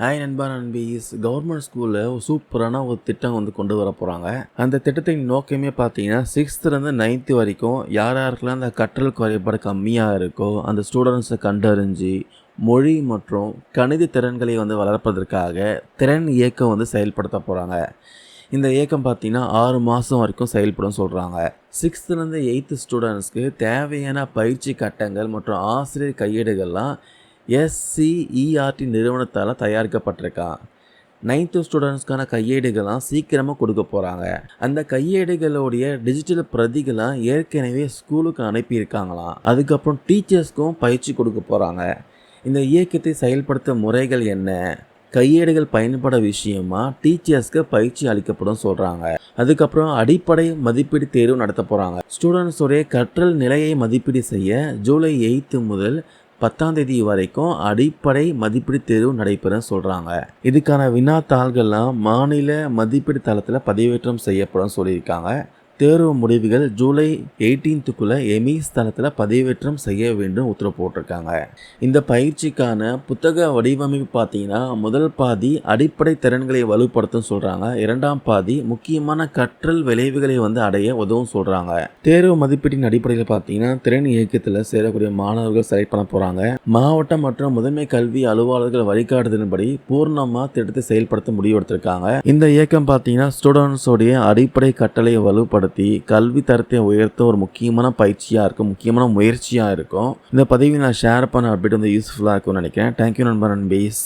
Hi நண்பா நண்பீஸ் government ஸ்கூலில் ஒரு சூப்பரான ஒரு திட்டம் வந்து கொண்டு வர போகிறாங்க அந்த திட்டத்தின் நோக்கமே பார்த்தீங்கன்னா சிக்ஸ்த்துலேருந்து நைன்த்து வரைக்கும் யார் யாருக்கெல்லாம் அந்த கற்றல் குறைபாடு கம்மியாக இருக்கோ அந்த ஸ்டூடெண்ட்ஸை கண்டறிஞ்சு மொழி மற்றும் கணித திறன்களை வந்து வளர்ப்பதற்காக திறன் இயக்கம் வந்து செயல்படுத்த போகிறாங்க இந்த இயக்கம் பார்த்தீங்கன்னா ஆறு மாதம் வரைக்கும் செயல்படும் சொல்கிறாங்க சிக்ஸ்த்துலேருந்து எயித்து ஸ்டூடெண்ட்ஸ்க்கு தேவையான பயிற்சி கட்டங்கள் மற்றும் ஆசிரியர் கையேடுகள்லாம் எஸ்சிஇஆர்டி நிறுவனத்தால் தயாரிக்கப்பட்டிருக்கான் நைன்த்து ஸ்டூடெண்ட்ஸ்க்கான கையேடுகள்லாம் சீக்கிரமாக கொடுக்க போகிறாங்க அந்த கையேடுகளுடைய டிஜிட்டல் பிரதிகளாம் ஏற்கனவே ஸ்கூலுக்கு அனுப்பியிருக்காங்களாம் அதுக்கப்புறம் டீச்சர்ஸ்க்கும் பயிற்சி கொடுக்க போகிறாங்க இந்த இயக்கத்தை செயல்படுத்த முறைகள் என்ன? கையேடுகள் பயன்பட விஷயமா? டீச்சர்ஸ்க்கு பயிற்சி அளிக்கப்படும் சொல்கிறாங்க அதுக்கப்புறம் அடிப்படை மதிப்பீடு தேர்வு நடத்த போகிறாங்க ஸ்டூடெண்ட்ஸோடைய கற்றல் நிலையை மதிப்பீடு செய்ய ஜூலை எயித்து முதல் பத்தாம் தேதி வரைக்கும் அடிப்படை மதிப்பீடு தேர்வு நடைபெறும் சொல்கிறாங்க இதுக்கான வினாத்தாள்கள்லாம் மாநில மதிப்பீடு தளத்தில் பதிவேற்றம் செய்யப்படும் சொல்லியிருக்காங்க. தேர்வு முடிவுகள் ஜூலை எயிட்டீன்த்துக்குள்ளே எமிஸ் தளத்தில் பதிவேற்றம் செய்ய வேண்டும் உத்தரவு போட்டிருக்காங்க. இந்த பயிற்சிக்கான புத்தக வடிவமைப்பு பார்த்தீங்கன்னா முதல் பாதி அடிப்படை திறன்களை வலுப்படுத்தும் சொல்கிறாங்க இரண்டாம் பாதி முக்கியமான கற்றல் விளைவுகளை வந்து அடைய உதவும் சொல்கிறாங்க தேர்வு மதிப்பீட்டின் அடிப்படையில் பார்த்தீங்கன்னா திறன் இயக்கத்தில் சேரக்கூடிய மாணவர்கள் செலக்ட் பண்ண போகிறாங்க மாவட்ட மற்றும் முதன்மை கல்வி அலுவலர்கள் வழிகாட்டுதலின்படி பூர்ணமாக திட்டத்தை செயல்படுத்த முடிவெடுத்திருக்காங்க இந்த இயக்கம் பார்த்தீங்கன்னா ஸ்டூடெண்ட்ஸோடைய அடிப்படை கட்டளை வலுப்படுத்த கல்வி தரத்தை உயர்த்த ஒரு முக்கியமான பயிற்சியாக இருக்கும் முக்கியமான முயற்சியாக இருக்கும். இந்த பதவியை நான் ஷேர் பண்ண அப்டேட் வந்து யூஸ்ஃபுல்லாக இருக்கும்னு நினைக்கிறேன். தேங்க்யூ நண்பர் பேஸ்